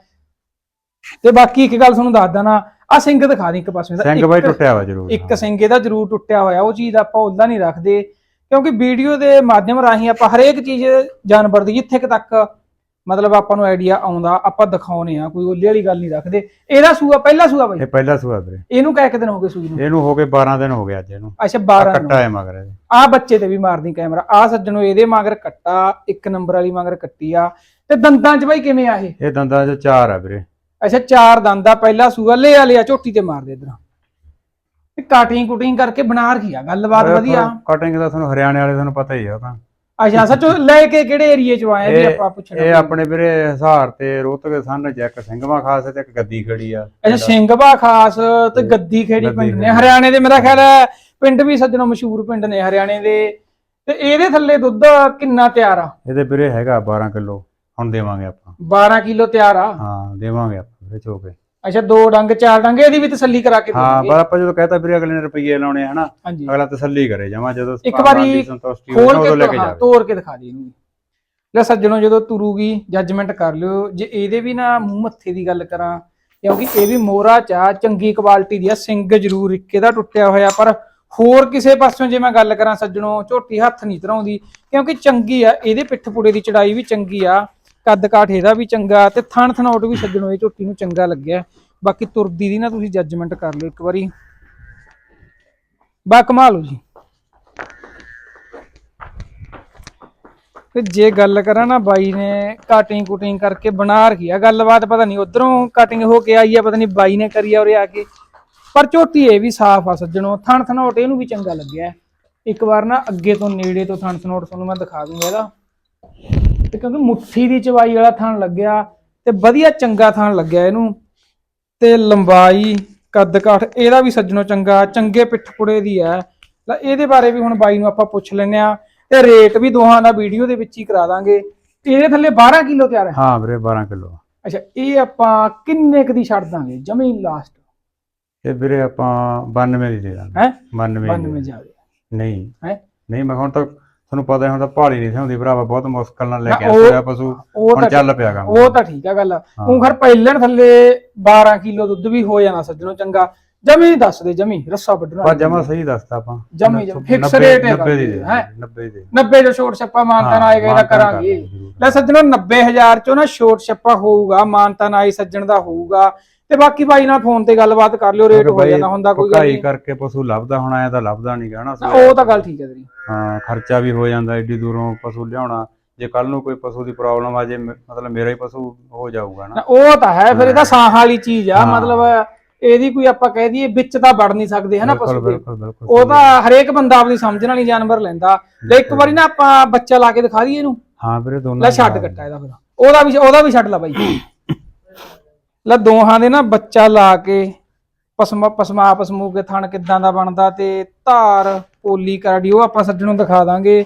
ਤੇ ਬਾਕੀ ਇੱਕ ਗੱਲ ਤੁਹਾਨੂੰ ਦੱਸ ਦਣਾ ਆ ਸਿੰਘ ਦਿਖਾ ਦੀ ਇੱਕ ਪਾਸੇ ਦਾ। ਸਿੰਘ ਬਾਈ ਟੁੱਟਿਆ ਵਾ ਜ਼ਰੂਰ ਇੱਕ ਸਿੰਘ ਇਹਦਾ ਜ਼ਰੂਰ ਟੁੱਟਿਆ ਹੋਇਆ ਉਹ ਚੀਜ਼ ਆਪਾਂ ਉਦਾਂ ਨਹੀਂ ਰੱਖਦੇ। ਕਿਉਂਕਿ ਵੀਡੀਓ ਦੇ ਮਾਧਿਅਮ ਰਾਹੀਂ ਆਪਾਂ ਹਰੇਕ ਚੀਜ਼ ਜਾਨਵਰ ਦੀ ਜਿੱਥੇ ਤੱਕ ਮਤਲਬ ਆਪਾਂ ਨੂੰ ਆਈਡੀਆ ਆਉਂਦਾ ਆਪਾਂ ਦਿਖਾਉਨੇ ਆ ਕੋਈ ਉੱਲੇ ਵਾਲੀ ਗੱਲ ਨਹੀਂ ਰੱਖਦੇ। ਇਹਦਾ ਸੂਆ ਪਹਿਲਾ ਸੂਆ ਬਾਈ? ਇਹ ਪਹਿਲਾ ਸੂਆ ਵੀਰੇ। ਇਹਨੂੰ ਕਹਿ ਦਿਨ ਹੋ ਗਏ ਸੂਈ ਨੂੰ। ਇਹਨੂੰ ਹੋ ਗਏ 12 ਦਿਨ ਹੋ ਗਏ ਅੱਜ ਇਹਨੂੰ। ਅੱਛਾ ਆਹ 12 ਕੱਟਾ ਹੈ ਮਗਰ ਇਹਦੇ। ਆ ਬੱਚੇ ਤੇ ਵੀ ਮਾਰਦੀ ਕੈਮਰਾ ਆ ਸੱਜਣੋ ਇਹਦੇ ਮਗਰ ਕੱਟਾ ਇੱਕ ਨੰਬਰ ਵਾਲੀ ਮਗਰ ਕੱਟੀ ਆ। ਤੇ ਦੰਦਾਂ 'ਚ ਬਾਈ ਕਿਵੇਂ ਆ ਇਹ? ਇਹ ਦੰਦਾਂ 'ਚ ਚਾਰ ਆ ਵੀਰੇ। ਅੱਛਾ ਚਾਰ ਦੰਦ ਆ ਪਹਿਲਾ ਸੂਆ। ਲਿਆ ਲਿਆ ਝੋਟੀ ਤੇ ਮਾਰ ਦੇ ਇਧਰ। ਤੇ ਕਾਟਿੰਗ ਕੁਟਿੰਗ ਕਰਕੇ ਬਣਾ ਰਖੀ ਆ। ਗੱਲਬਾਤ ਵਧੀਆ। ਕਟਿੰਗ ਦਾ ਤੁਹਾਨੂੰ ਹਰਿਆਣੇ ਵਾਲੇ ਤੁਹਾਨੂੰ ਪਤਾ ਹੀ ਆ ਉਹ ਤਾਂ। ਅੱਛਾ ਸੱਚੋ ਲੈ ਕੇ ਕਿਹੜੇ ਏਰੀਏ ਚ ਆਏ ਵੀ ਇਹ- ਆਪਾਂ ਪੁੱਛਣਾ ਇਹ ਆਪਣੇ ਵੀਰੇ ਹਜ਼ਾਰ ਤੇ ਰੋਹਤਕ ਸਨ ਜੈਕ ਸਿੰਘਵਾ ਖਾਸ ਤੇ ਇੱਕ ਗੱਦੀ ਖੜੀ ਆ। ਅੱਛਾ ਸਿੰਘਬਾ ਖਾਸ ਤੇ ਗੱਦੀ ਖੇੜੀ ਪਿੰਡ ਨੇ। ਹਰਿਆਣੇ ਦੇ ਮੇਰਾ ਖਿਆਲ ਹੈ ਪਿੰਡ ਵੀ ਸੱਜਣੋਂ ਮਸ਼ਹੂਰ ਪਿੰਡ ਨੇ ਹਰਿਆਣੇ ਦੇ। ਤੇ ਇਹਦੇ ਥੱਲੇ ਦੁੱਧ ਕਿੰਨਾ ਤਿਆਰ ਆ? ਇਹਦੇ ਵੀਰੇ ਹੈਗਾ 12 ਕਿਲੋ। ਹੁਣ ਦੇਵਾਂਗੇ ਆਪਾਂ। 12 ਕਿਲੋ ਤਿਆਰ ਆ? ਹਾਂ ਦੇਵਾਂਗੇ ਆਪਾਂ ਵੀਰੇ ਚੋ ਕੇ ਅੱਛਾ ਦੋ ਡੰਗ ਚਾਰ ਡੰਗ ਇਹਦੀ ਵੀ ਤਸੱਲੀ ਕਰਾ ਕੇ ਹਾਂ ਪਰ ਆਪਾਂ ਜਦੋਂ ਕਹਤਾ ਵੀਰੇ ਅਗਲੇ ਨੇ ਰੁਪਈਏ ਲਾਉਣੇ ਹਨਾ ਹਾਂਜੀ। ਅਗਲਾ ਤਸੱਲੀ ਕਰੇ ਜਮਾ ਜਦੋਂ ਇੱਕ ਵਾਰੀ ਸੰਤੁਸ਼ਟੀ ਹੋਵੇ ਖੋਲ ਉਦੋਂ ਲੈ ਕੇ ਕੇ ਹਾਂ, ਜਾਵੇ। ਤੋੜ ਕੇ ਦਿਖਾ ਦੇ ਇਹਨੂੰ ਵੀ। ਲੈ ਸੱਜਣੋ ਜਦੋਂ ਤੁਰੂਗੀ ਜੱਜਮੈਂਟ ਕਰ ਲਿਓ। ਜੇ ਇਹਦੇ ਵੀ ਨਾ ਮੂੰਹ ਮੱਥੇ ਦੀ ਗੱਲ ਕਰਾਂ ਕਿਉਂਕਿ ਇਹ ਵੀ ਮੋਹਰਾ ਚਾ ਚੰਗੀ ਕੁਆਲਿਟੀ ਦੀ ਆ ਸਿੰਘ ਜ਼ਰੂਰ ਇੱਕੇ ਦਾ ਟੁੱਟਿਆ ਹੋਇਆ ਪਰ ਹੋਰ ਕਿਸੇ ਪਾਸਿਓਂ ਜੇ ਮੈਂ ਗੱਲ ਕਰਾਂ ਸੱਜਣੋ ਝੋਟੀ ਹੱਥ ਨਹੀਂ ਧਰਾਉਂਦੀ ਕਿਉਂਕਿ ਚੰਗੀ ਆ ਇਹਦੇ ਪਿੱਠ ਪੁੜੇ ਦੀ ਚੜਾਈ ਵੀ ਚੰਗੀ ਆ। ਕੱਦ ਕਾਠ ਇਹਦਾ ਵੀ ਚੰਗਾ ਤੇ ਥਣ ਥਣੋਟ ਵੀ ਸੱਜਣੋ ਇਹ ਝੋਟੀ ਨੂੰ ਚੰਗਾ ਲੱਗਿਆ। ਬਾਕੀ ਤੁਰਦੀ ਦੀ ਨਾ ਤੁਸੀਂ ਜੱਜਮੈਂਟ ਕਰ ਲਿਓ ਇੱਕ ਵਾਰੀ। ਬਾ, ਕਮਾਲ ਹੋ ਜੀ। ਤੇ ਜੇ ਗੱਲ ਕਰਾਂ ਨਾ ਬਾਈ ਨੇ ਕਟਿੰਗ ਕੁਟਿੰਗ ਕਰਕੇ ਬਣਾ ਰੱਖੀ ਆ, ਗੱਲਬਾਤ ਪਤਾ ਨਹੀਂ ਉਧਰੋਂ ਕਟਿੰਗ ਹੋ ਕੇ ਆਈ ਆ, ਪਤਾ ਨਹੀਂ ਬਾਈ ਨੇ ਕਰੀ ਆ ਉਰੇ ਆ ਕੇ। ਪਰ ਝੋਟੀ ਇਹ ਵੀ ਸਾਫ਼ ਆ ਸੱਜਣੋ, ਥਣ ਥਣੋਟ ਇਹਨੂੰ ਵੀ ਚੰਗਾ ਲੱਗਿਆ। ਇੱਕ ਵਾਰ ਨਾ ਅੱਗੇ ਤੋਂ ਨੇੜੇ ਤੋਂ ਥਣ ਥਣੋਟ ਤੁਹਾਨੂੰ ਮੈਂ ਦਿਖਾ ਦੂੰਗਾ ਇਹਦਾ। ਤੇ ਕਿਉਂਕਿ ਮੁੱਠੀ ਦੀ ਚਵਾਈ ਵਾਲਾ ਥਣ ਲੱਗਿਆ ਤੇ ਵਧੀਆ ਚੰਗਾ ਥਣ ਲੱਗਿਆ ਇਹਨੂੰ। ਤੇ ਲੰਬਾਈ ਕੱਦ ਕਾਠ ਇਹਦਾ ਵੀ ਸੱਜਣੋ ਚੰਗਾ ਚੰਗੇ ਪਿੱਠਪੁੜੇ ਦੀ ਹੈ। ਲੈ ਇਹਦੇ ਬਾਰੇ ਵੀ ਹੁਣ ਬਾਈ ਨੂੰ ਆਪਾਂ ਪੁੱਛ ਲੈਨੇ ਆ ਤੇ ਰੇਟ ਵੀ ਦੋਹਾਂ ਦਾ ਵੀਡੀਓ ਦੇ ਵਿੱਚ ਹੀ ਕਰਾ ਦਾਂਗੇ। ਇਹਦੇ ਥੱਲੇ 12 ਕਿਲੋ ਤਿਆਰ ਹੈ? ਹਾਂ ਵੀਰੇ 12 ਕਿਲੋ। ਅੱਛਾ ਇਹ ਆਪਾਂ ਕਿੰਨੇ ਕੁ ਦੀ ਛੱਡ ਦਾਂਗੇ? ਜਮੀ ਲਾਸਟ ਇਹ ਵੀਰੇ ਆਪਾਂ 92 ਦੀ ਦੇ ਦਾਂਗੇ। ਹੈ? 92 ਦੀ। 92 ਦੇ ਜਾਵੇ ਨਹੀਂ। ਹੈ? ਨਹੀਂ ਮੈਂ ਹੁਣ ਤਾਂ ਤੁਹਾਨੂੰ ਪਤਾ ਹੈ ਹੁਣ ਤਾਂ ਪਹਾੜੀ ਨਹੀਂ ਹੁੰਦੀ ਭਰਾਵਾ ਬਹੁਤ ਮੁਸ਼ਕਲ ਨਾਲ ਲੈ ਕੇ ਨਾ, ਉਹ- ਆਇਆ ਪਸ਼ੂ। ਉਹ ਹੁਣ ਤਾਂ ਚੱਲ ਪਿਆ ਕੰਮ। ਉਹ ਤਾਂ ਠੀਕ ਆ ਗੱਲ। ਉਹ ਖਰ ਪਹਿਲਣ ਥੱਲੇ 12 ਕਿਲੋ ਦੁੱਧ ਵੀ ਹੋ ਜਾਣਾ ਸੱਜਣੋ ਚੰਗਾ। ਜਮੀ ਦੱਸ ਦੇ ਜਮੀ ਰੱਸਾ ਵੱਢਣਾ ਪਰ ਜਮਾ ਸਹੀ ਦੱਸਤਾ ਆਪਾਂ। ਜਮੀ ਫਿਕਸ 90 ਰੇਟ ਹੈ 90 ਦੀ ਦੇ ਹੈ? 90 ਦੀ ਦੇ 90 ਜੋ ਛੋਟ ਛੱਪਾ ਮਾਨਤਾਨ ਹਾਂ, ਆਏਗਾ ਇਹਦਾ ਕਰਾਂਗੇ। ਲੈ ਸੱਜਣੋ 90000 ਚੋਂ ਨਾ ਛੋਟ ਛੱਪਾ ਹੋਊਗਾ ਮਾਨਤਾਨ ਆਈ ਸੱਜਣ ਦਾ ਹੋਊਗਾ। ਤੇ ਬਾਕੀ ਬਾਈ ਨਾਲ ਫੋਨ ਤੇ ਗੱਲਬਾਤ ਕਰ ਲਿਓ ਰੇਟ ਹੋ ਜਾਂਦਾ ਹੁੰਦਾ ਕੋਈ ਗੱਲ ਨਹੀਂ। ਕਰਕੇ ਪਸ਼ੂ ਲੱਭਦਾ ਹੁਣ ਆਇਆ ਤਾਂ ਲੱਭਦਾ ਨਹੀਂ ਗਾ ਨਾ ਨਾ, ਉਹ ਤਾਂ ਗੱਲ ਠੀਕ ਹੈ ਤੇਰੀ। ਹਾਂ ਖਰਚਾ ਵੀ ਹੋ ਜਾਂਦਾ ਏਡੀ ਦੂਰੋਂ ਪਸ਼ੂ ਲਿਆਉਣਾ। ਜੇ ਕੱਲ ਨੂੰ ਕੋਈ ਪਸ਼ੂ ਦੀ ਪ੍ਰੋਬਲਮ ਆ ਜੇ ਮਤਲਬ ਮੇਰਾ ਹੀ ਪਸ਼ੂ ਹੋ ਜਾਊਗਾ ਨਾ। ਨਾ ਉਹ ਤਾਂ ਹੈ ਫਿਰ ਇਹਦਾ ਸਾਹ ਵਾਲੀ ਚੀਜ਼ ਆ। ਮਤਲਬ ਇਹਦੀ ਕੋਈ ਆਪਾਂ ਕਹਿ ਦਈਏ ਵਿੱਚ ਤਾਂ ਵੜ ਨਹੀਂ ਸਕਦੇ ਹਨਾ ਪਸ਼ੂ ਦੇ। ਬਿਲਕੁਲ ਬਿਲਕੁਲ ਉਹ ਤਾਂ ਹਰੇਕ ਬੰਦਾ ਆਪਣੀ ਸਮਝਣ ਵਾਲੀ ਜਾਨਵਰ ਲੈਂਦਾ। ਲੈ ਇੱਕ ਵਾਰੀ ਨਾ ਆਪਾਂ ਬੱਚਾ ਲਾ ਕੇ ਦਿਖਾ ਦਈਏ ਇਹਨੂੰ। ਹਾਂ ਵੀਰੇ ਦੋਨਾਂ ਲੈ ਛੱਡ ਕੱਟਾ ਇਹਦਾ ਫਿਰ। ਉਹਦਾ ਵੀ ਉਹਦਾ ਵੀ ਛੱਡ ਲਾ ਬਾਈ। ਲੈ ਦੋਹਾਂ ਦੇ ਨਾ ਬੱਚਾ ਲਾ ਕੇ ਪਸਮਾ ਪਸਮਾ ਪਸਮੂ ਕੇ ਥਣ ਕਿੱਦਾਂ ਦਾ ਬਣਦਾ ਤੇ ਧਾਰ ਪੋਲੀ ਕਰੜੀ ਉਹ ਆਪਾਂ ਸੱਜਣੋਂ ਦਿਖਾ ਦਾਂਗੇ।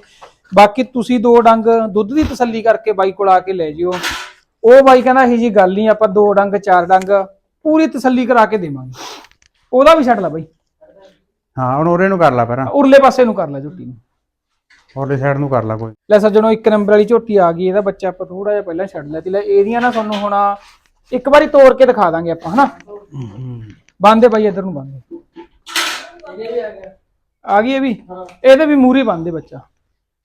ਬਾਕੀ ਤੁਸੀਂ ਦੋ ਡੰਗ ਦੁੱਧ ਦੀ ਤਸੱਲੀ ਕਰਕੇ ਬਾਈ ਕੋਲ ਆ ਕੇ ਲੈ ਜਿਓ। ਉਹ ਬਾਈ ਕਹਿੰਦਾ ਇਹ ਜੀ ਗੱਲ ਨਹੀਂ ਆਪਾਂ ਦੋ ਡੰਗ ਚਾਰ ਡੰਗ ਪੂਰੀ ਤਸੱਲੀ ਕਰਾ ਕੇ ਦੇਵਾਂਗੇ। ਉਹਦਾ ਵੀ ਛੱਡ ਲਾ ਬਾਈ। ਹਾਂ ਹੁਣ ਉਹਰੇ ਨੂੰ ਕਰ ਲਾ ਪਹਿਲਾਂ। ਉਰਲੇ ਪਾਸੇ ਨੂੰ ਕਰ ਲੈ ਝੁੱਟੀ ਨੂੰ। ਉਹਦੇ ਸਾਈਡ ਨੂੰ ਕਰ ਲਾ ਕੋਈ। ਲੈ ਸੱਜਣੋ ਇੱਕ ਨੰਬਰ ਵਾਲੀ ਝੋਟੀ ਆ ਗਈ ਇਹਦਾ ਬੱਚਾ ਆਪਾਂ ਥੋੜਾ ਜਿਹਾ ਪਹਿਲਾਂ ਛੱਡ ਲਿਆ ਤੇ ਲੈ ਇਹਦੀਆਂ ਨਾ ਤੁਹਾਨੂੰ ਹੁਣ ਇੱਕ ਵਾਰੀ ਤੋੜ ਕੇ ਦਿਖਾ ਦਾਂਗੇ ਆਪਾਂ ਹਨਾ? ਬੰਦੇ ਬਾਈ ਇੱਧਰ ਨੂੰ ਬੰਦੇ ਆ ਗਈ ਇਹ ਵੀ? ਇਹਦੇ ਵੀ ਮੂਰੀ ਬੰਦੇ ਬੱਚਾ।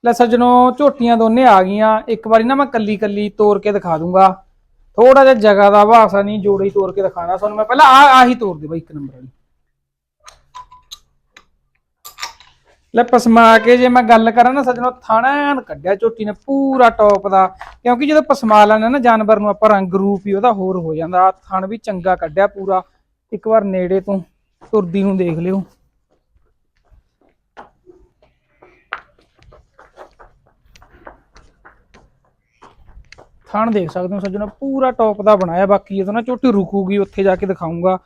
ਲੈ ਸੱਜਣੋ ਝੋਟੀਆਂ ਦੋਨੇ ਆ ਗਈਆਂ ਇੱਕ ਵਾਰੀ ਨਾ ਮੈਂ ਕੱਲੀ ਕੱਲੀ ਤੋੜ ਕੇ ਦਿਖਾ ਦੂੰਗਾ। ਥੋੜਾ ਜਿਹਾ ਜਗ੍ਹਾ ਦਾ ਵਾਸਾ ਨਹੀਂ ਜੋੜੇ ਹੀ ਤੋੜ ਕੇ ਦਿਖਾਣਾ ਤੁਹਾਨੂੰ ਮੈਂ ਪਹਿਲਾਂ ਆ ਆਹੀ ਤੋੜ ਦੇ ਬਾਈ ਇੱਕ ਨੰਬਰ ਵਾਲੀ। ਲੈ ਪਸਮਾ ਕੇ ਜੇ ਮੈਂ ਗੱਲ ਕਰਾਂ ਨਾ ਸੱਜਣੋ, ਥਾਣਾ ਕੱਢਿਆ ਝੋਟੀ ਨੇ ਪੂਰਾ ਟੌਪ ਦਾ, ਕਿਉਂਕਿ ਜਦੋਂ ਪਸਮਾ ਲੈਣਾ ਨਾ ਜਾਨਵਰ ਨੂੰ ਆਪਾਂ ਰੰਗ ਰੂਪ ਹੀ ਉਹਦਾ ਹੋਰ ਹੋ ਜਾਂਦਾ ਥਣ ਵੀ ਚੰਗਾ ਕੱਢਿਆ ਪੂਰਾ, ਇੱਕ ਵਾਰ ਨੇੜੇ ਤੋਂ ਤੁਰਦੀ ਨੂੰ ਦੇਖ ਲਿਓ। ਥਣ ਦੇਖ ਸਕਦੇ ਹੋ ਸੱਜਣੋ, ਪੂਰਾ ਟੌਪ ਦਾ ਬਣਾਇਆ, ਬਾਕੀ ਇਹ ਨਾ ਝੋਟੀ ਰੁਕੂਗੀ, ਉੱਥੇ ਜਾ ਕੇ ਦਿਖਾਉਂਗਾ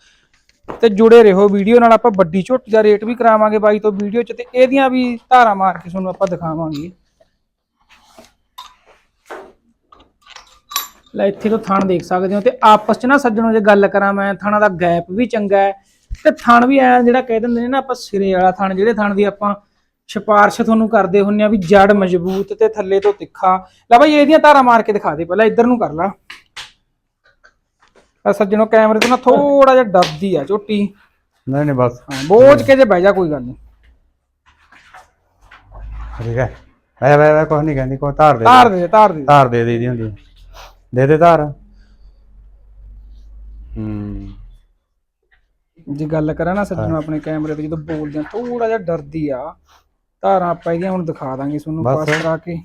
ਤੇ ਜੁੜੇ ਰਹੋ ਵੀਡੀਓ ਨਾਲ, ਆਪਾਂ ਵੱਡੀ ਝੋਟੀ ਦਾ ਰੇਟ ਵੀ ਕਰਾਵਾਂਗੇ ਬਾਈ ਤੋਂ ਵੀਡੀਓ 'ਚ, ਤੇ ਇਹਦੀਆਂ ਵੀ ਧਾਰਾ ਮਾਰ ਕੇ ਤੁਹਾਨੂੰ ਆਪਾਂ ਦਿਖਾਵਾਂਗੇ। ਲੈ, ਇੱਥੇ ਤੋਂ ਥਣ ਦੇਖ ਸਕਦੇ ਹੋ, ਤੇ ਆਪਸ 'ਚ ਨਾ ਸੱਜਣੋ, ਜੇ ਗੱਲ ਕਰਾਂ ਮੈਂ, ਥਾਣਾ ਦਾ ਗੈਪ ਵੀ ਚੰਗਾ ਹੈ। ਤੇ ਥਣ ਵੀ ਐ ਜਿਹੜਾ ਕਹਿ ਦਿੰਦੇ ਨੇ ਨਾ, ਆਪਾਂ ਸਿਰੇ ਵਾਲਾ ਥਣ, ਜਿਹੜੇ ਥਣ ਦੀ ਆਪਾਂ ਸਿਫਾਰਿਸ਼ ਤੁਹਾਨੂੰ ਕਰਦੇ ਹੁੰਨੇ ਆ ਵੀ ਜੜ ਮਜ਼ਬੂਤ ਤੇ ਥੱਲੇ ਤੋਂ ਤਿੱਖਾ। ਲੈ ਬਾਈ ਇਹਦੀਆਂ ਧਾਰਾ ਮਾਰ ਕੇ ਦਿਖਾ ਦੇ ਪਹਿਲਾਂ ਇੱਧਰ ਨੂੰ ਕਰ ਲਾ। ਆ ਸੱਜਣੋ ਕੈਮਰੇ ਤੋਂ ਨਾ ਥੋੜਾ ਜਿਹਾ ਡਰਦੀ ਆ ਝੋਟੀ। ਨਹੀਂ ਨਹੀਂ ਬਸ। ਬੋਝ ਕੇ ਜੇ ਬਹਿ ਜਾ ਕੋਈ ਗੱਲ ਨਹੀਂ। ਠੀਕ ਹੈ। ਵੇ ਵੇ ਵੇ ਕੁਛ ਨਹੀਂ ਕਹਿੰਦੀ ਕੋਈ ਧਾਰ ਦੇ ਧਾਰ ਦੇ ਧਾਰ ਦੇ ਧਾਰ ਦੇ ਦੀ ਹੁੰਦੀ। ਦੇ ਦੇ ਧਾਰ। ਹੂੰ ਜੇ ਗੱਲ ਕਰਾਂ ਨਾ ਸੱਜਣੋ ਆਪਣੇ ਕੈਮਰੇ ਤੇ ਜਦੋਂ ਬੋਲਦੇ ਆ ਥੋੜਾ ਜਿਹਾ ਡਰਦੀ ਆ। ਧਾਰਾਂ ਆਪਾਂ ਇਹਦੀਆਂ ਹੁਣ ਦਿਖਾ ਦਾਂਗੇ ਤੁਹਾਨੂੰ ਬਸ। ਪਾਸ ਕਰਾ ਕੇ।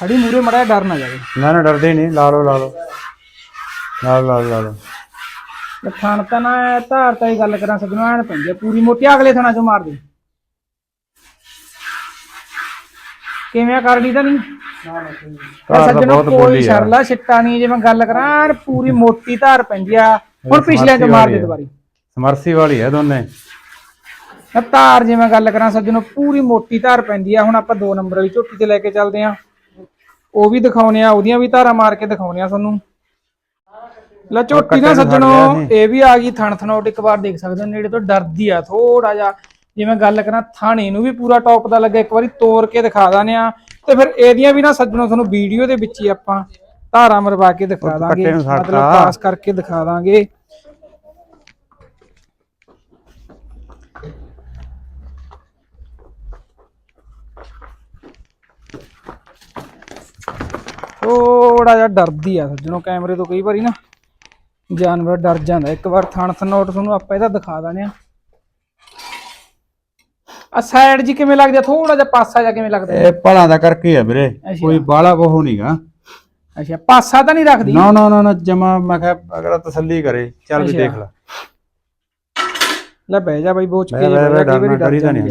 ਖੜੀ ਮੂਰੇ ਮੜਾ ਡਰ ਨਾ ਜਾਵੇ। ਨਾ ਨਾ ਡਰਦੇ ਨਹੀਂ। ਲਾ ਲਓ ਲਾ ਲਓ। ਲਾ ਲਓ ਲਾ ਲਓ, ਲਾ ਲਓ। ਤੇ ਥਣ ਤਾਂ ਨਾ ਐਂ ਧਾਰ ਤਾਂ ਹੀ ਗੱਲ ਕਰਾਂ ਸੱਜਣੋ ਐਨ ਪੈਂਦੀ ਆ ਪੂਰੀ ਮੋਟੀ। ਅਗਲੇ ਥਣਾ ਚੋਂ ਮਾਰ ਦੇ। ਕਿਵੇਂ ਆ ਤਾਂ ਨਹੀਂ? ਧਾਰ ਤਾਂ ਸੱਜਣੋ ਬਹੁਤ ਕੋਈ ਬੋਲੀ ਆ ਛਿੱਟਾ ਨਹੀਂ ਜੇ ਮੈਂ ਗੱਲ ਕਰਾਂ ਐਨ ਪੂਰੀ ਮੋਟੀ ਧਾਰ ਪੈਂਦੀ ਆ। ਹੁਣ ਪਿਛਲੇ ਚੋਂ ਮਾਰ ਦੇ ਦੁਬਾਰੀ। ਸਮਰਸੀ ਵਾਲੀ ਹੈ ਦੋਨੇ। ਤਾਂ ਧਾਰ ਜੇ ਮੈਂ ਗੱਲ ਕਰਾਂ ਸੱਜਣੋ ਪੂਰੀ ਮੋਟੀ ਧਾਰ ਪੈਂਦੀ ਆ। ਹੁਣ ਆਪਾਂ 2 ਨੰਬਰ ਵਾਲੀ ਝੋਟੀ ਤੇ ਲੈ ਕੇ ਚੱਲਦੇ ਆ। ਉਹ ਵੀ ਦਿਖਾਉਣੇ ਆ ਉਹਦੀਆਂ ਵੀ ਧਾਰਾਂ ਮਾਰ ਕੇ ਦਿਖਾਉਣੇ ਆ ਤੁਹਾਨੂੰ। ਲੈ ਝੋਟੀ ਨੂੰ ਸੱਜਣੋ ਇਹ ਵੀ ਆ ਗਈ ਥਣ ਥਣੋਟ ਇੱਕ ਵਾਰ ਦੇਖ ਸਕਦੇ ਹੋ ਨੇੜੇ ਤੋਂ ਡਰਦੀ ਆ ਥੋੜਾ ਜਿਹਾ। ਜਿਵੇਂ ਗੱਲ ਕਰਾਂ ਥਾਣੇ ਨੂੰ ਵੀ ਪੂਰਾ ਟੌਪ ਦਾ ਲੱਗਾ ਇੱਕ ਵਾਰੀ ਤੋੜ ਕੇ ਦਿਖਾ ਦਾਨੇ ਆ। ਤੇ ਫਿਰ ਇਹਦੀਆਂ ਵੀ ਨਾ ਸੱਜਣੋ ਤੁਹਾਨੂੰ ਵੀਡੀਓ ਦੇ ਵਿੱਚ ਹੀ ਆਪਾਂ ਧਾਰਾਂ ਮਰਵਾ ਕੇ ਦਿਖਾ ਦਾਂਗੇ। ਮਤਲਬ। ਪਾਸ ਕਰਕੇ ਦਿਖਾ ਦਾਂਗੇ। ਥੋੜਾ ਜਿਹਾ ਡਰਦੀ ਆ ਸੱਜਣੋ ਕੈਮਰੇ ਤੋਂ ਕਈ ਵਾਰੀ ਨਾ ਜਾਨਵਰ ਡਰ ਜਾਂਦਾ। ਇੱਕ ਵਾਰ ਥਣ ਥਨੋਟ ਤੁਹਾਨੂੰ ਆਪਾਂ ਇਹਦਾ ਦਿਖਾ ਦਾਨੇ ਆ ਆ ਸਾਈਡ ਜੀ ਕਿਵੇਂ ਲੱਗਦੀ ਥੋੜਾ ਜਿਹਾ ਪਾਸਾ ਜਿਹਾ ਕਿਵੇਂ ਲੱਗਦਾ? ਇਹ ਭਲਾਂ ਦਾ ਕਰਕੇ ਆ ਵੀਰੇ। ਕੋਈ ਬਾਲਾ ਬਹੁ ਨਹੀਂਗਾ। ਅੱਛਾ ਪਾਸਾ ਤਾਂ ਨਹੀਂ ਰੱਖਦੀ? ਨਾ ਨਾ ਨਾ ਜਮਾ ਮੈਂ ਕਿਹਾ ਅਗਰ ਤਸੱਲੀ ਕਰੇ। ਚੱਲ ਵੀ। ਦੇਖ ਲੈ। ਲੈ ਬਹਿ ਜਾ ਬਾਈ ਬੋਚ ਕੇ ਜੇ ਬਹਿ ਜਾ, ਕਈ ਵਾਰੀ ਡਰ ਜਾਂਦੀ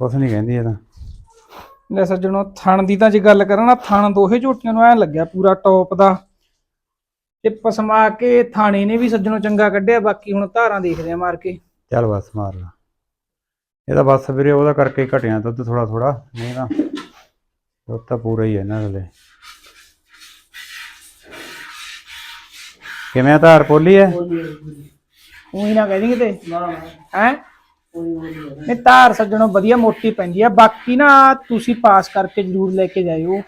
ਕੁਛ ਨਹੀਂ ਕਹਿੰਦੀ ਇਹ ਤਾਂ। ਲੈ ਸੱਜਣੋ ਥਣ ਦੀ ਤਾਂ ਜੇ ਗੱਲ ਕਰਾਂ ਨਾ ਥਣ ਦੋਹੇ ਝੋਟੀਆਂ ਨੂੰ ਐ ਲੱਗਿਆ ਪੂਰਾ ਟੌਪ ਦਾ। ਤੇ ਪਸਮਾ ਕੇ ਥਾਣੇ ਨੇ ਵੀ ਸੱਜਣੋ ਚੰਗਾ ਕੱਢਿਆ ਬਾਕੀ ਹੁਣ ਧਾਰਾਂ ਦੇਖਦੇ ਆ ਮਾਰ ਕੇ। ਚੱਲ ਬਸ ਮਾਰ ਲਾ। ਇਹ ਤਾਂ ਬਸ ਵੀਰੇ ਉਹਦਾ ਕਰਕੇ ਹੀ ਘਟਿਆ ਦੁੱਧ ਥੋੜਾ ਥੋੜਾ ਨਹੀਂ ਤਾਂ ਦੁੱਧ ਤਾਂ ਪੂਰਾ ਹੀ ਹੈ ਇਹਨਾਂ ਦੇ ਕਿਵੇਂ ਆ ਧਾਰ ਪੋਲੀ ਹੈ? ਉਹੀ ਨਾ ਕਹਿ ਦੀ ਕਿਤੇ। ਹੈ? ਨਹੀਂ ਧਾਰ ਸੱਜਣੋ, ਵਧੀਆ ਮੋਟੀ ਪੈਂਦੀ ਆ। ਬਾਕੀ ਨਾ, ਤੁਸੀਂ ਪਾਸ ਕਰਕੇ ਜ਼ਰੂਰ ਲੈ ਕੇ ਜਾਇਓ।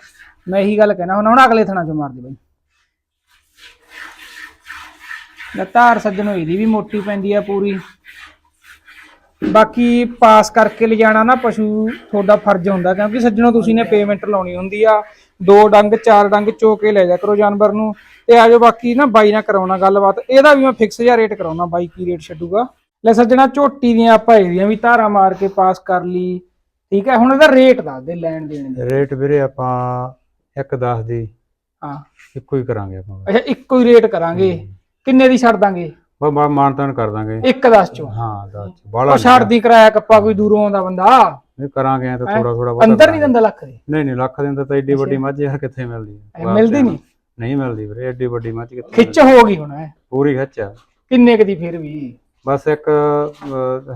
ਮੈਂ ਇਹੀ ਗੱਲ ਕਹਿਣਾ, ਹੁਣ ਹੁਣ ਅਗਲੇ ਥਣਾ ਚੋਂ ਮਾਰ ਦੇ ਬਾਈ। ਲੈ, ਧਾਰ ਸੱਜਣੋ, ਇਹਦੀ ਵੀ ਮੋਟੀ ਪੈਂਦੀ ਆ ਪੂਰੀ। ਬਾਕੀ ਪਾਸ ਕਰਕੇ ਲਿਜਾਣਾ ਨਾ ਪਸ਼ੂ, ਤੁਹਾਡਾ ਫਰਜ਼ ਹੁੰਦਾ, ਕਿਉਂਕਿ ਸੱਜਣੋ, ਤੁਸੀਂ ਨੇ ਪੇਮੈਂਟ ਲਾਉਣੀ ਹੁੰਦੀ ਆ। ਦੋ ਡੰਗ, ਚਾਰ ਡੰਗ ਚੋ ਕੇ ਲੈ ਜਾ ਕਰੋ ਜਾਨਵਰ ਨੂੰ। ਤੇ ਆਜੋ ਬਾਕੀ ਨਾ ਬਾਈ ਨਾਲ ਕਰਾਉਣਾ ਗੱਲਬਾਤ। ਇਹਦਾ ਵੀ ਮੈਂ ਫਿਕਸ ਜਿਹਾ ਰੇਟ ਕਰਾਉਣਾ, ਬਾਈ ਕੀ ਰੇਟ ਛੱਡੂਗਾ। ਲੈ ਸੱਜਣਾ ਝੋਟੀ ਦੀਆਂ ਆਪਾਂ ਇਹਦੀਆਂ ਵੀ ਧਾਰਾਂ ਮਾਰ ਕੇ ਪਾਸ ਕਰ ਲਈ। ਠੀਕ ਹੈ ਹੁਣ ਇਹਦਾ ਰੇਟ ਦੱਸ ਦੇ ਲੈਣ ਦੇਣ ਦਾ। ਰੇਟ ਵੀਰੇ ਆਪਾਂ 1.10 ਦੀ। ਹਾਂ। ਇੱਕੋ ਹੀ ਕਰਾਂਗੇ ਆਪਾਂ। ਅੱਛਾ ਇੱਕੋ ਹੀ ਰੇਟ ਕਰਾਂਗੇ। ਕਿੰਨੇ ਦੀ ਛੱਡ ਦਾਂਗੇ? ਬਸ ਮਾਨਤਾਨ ਕਰ ਦਾਂਗੇ। ਇੱਕ ਦਸ ਚੋਂ। ਹਾਂ ਦੱਸ ਬਾਲਾ ਉਹ ਛੱਡ ਦੀ ਕਿਰਾਇਆ ਕੱਪਾ ਕੋਈ ਦੂਰੋਂ ਆਉਂਦਾ ਬੰਦਾ। ਨਹੀਂ ਕਰਾਂਗੇ ਤਾਂ? ਥੋੜਾ ਥੋੜਾ ਬਹੁਤਾ ਅੰਦਰ ਨਹੀਂ। ਦਿੰਦਾ ਲੱਖ ਦੇ? ਨਹੀਂ ਨਹੀਂ ਲੱਖ ਦਿੰਦਾ ਤਾਂ ਏਡੀ ਵੱਡੀ ਮੱਝ ਯਾਰ ਕਿੱਥੇ ਮਿਲਦੀ ਹੈ ਮਿਲਦੀ ਨਹੀਂ? ਨਹੀਂ ਮਿਲਦੀ ਵੀਰੇ ਏਡੀ ਵੱਡੀ ਮੱਝ ਕਿੱਥੇ ਖਿੱਚ ਹੋ ਗਈ ਹੁਣ ਪੂਰੀ ਖਿੱਚ ਆ। ਕਿੰਨੇ ਕੁ ਦੀ ਫਿਰ ਵੀ? ਬਸ ਇੱਕ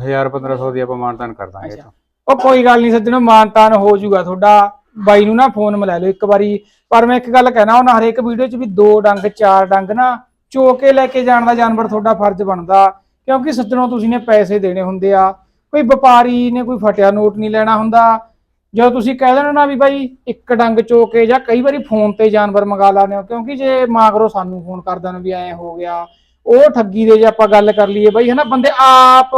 1000 1500 ਦੀ ਆਪਾਂ ਮਾਨਤਾਨ ਕਰ ਦਾਂਗੇ ਅੱਛਾ। ਉਹ ਕੋਈ ਗੱਲ ਨਹੀਂ ਸੱਜਣੋ ਮਾਨਤਾਨ ਹੋ ਜਾਊਗਾ ਤੁਹਾਡਾ। ਬਾਈ ਨੂੰ ਨਾ ਫੋਨ ਮਿਲਾ ਲਿਓ ਇੱਕ ਵਾਰੀ। ਪਰ ਮੈਂ ਇੱਕ ਗੱਲ ਕਹਿਣਾ ਉਹਨਾਂ ਹਰੇਕ ਵੀਡੀਓ 'ਚ ਵੀ ਦੋ ਡੰਗ ਚਾਰ ਡੰਗ ਨਾ ਚੋ ਕੇ ਲੈ ਕੇ ਜਾਣ ਦਾ ਜਾਨਵਰ ਤੁਹਾਡਾ ਫਰਜ਼ ਬਣਦਾ। ਕਿਉਂਕਿ ਸੱਜਣੋ ਤੁਸੀਂ ਨੇ ਪੈਸੇ ਦੇਣੇ ਹੁੰਦੇ ਆ। ਕੋਈ ਵਪਾਰੀ ਨੇ ਕੋਈ ਫਟਿਆ ਨੋਟ ਨਹੀਂ ਲੈਣਾ ਹੁੰਦਾ। ਜਦੋਂ ਤੁਸੀਂ ਕਹਿ ਦੇਣਾ ਨਾ ਵੀ ਬਾਈ ਇੱਕ ਡੰਗ ਚੋ ਕੇ ਜਾਂ ਕਈ ਵਾਰੀ ਫੋਨ ਤੇ ਜਾਨਵਰ ਮੰਗਾ ਲਾਉਂਦੇ ਹੋ ਕਿਉਂਕਿ ਜੇ ਮਾਗਰੋ ਸਾਨੂੰ ਫੋਨ ਕਰ ਦੇਣ ਵੀ ਐ ਹੋ ਗਿਆ ਉਹ ਠੱਗੀ ਦੇ ਜੇ ਆਪਾਂ ਗੱਲ ਕਰ ਲਈਏ ਬਾਈ ਹਨਾ ਬੰਦੇ ਆਪ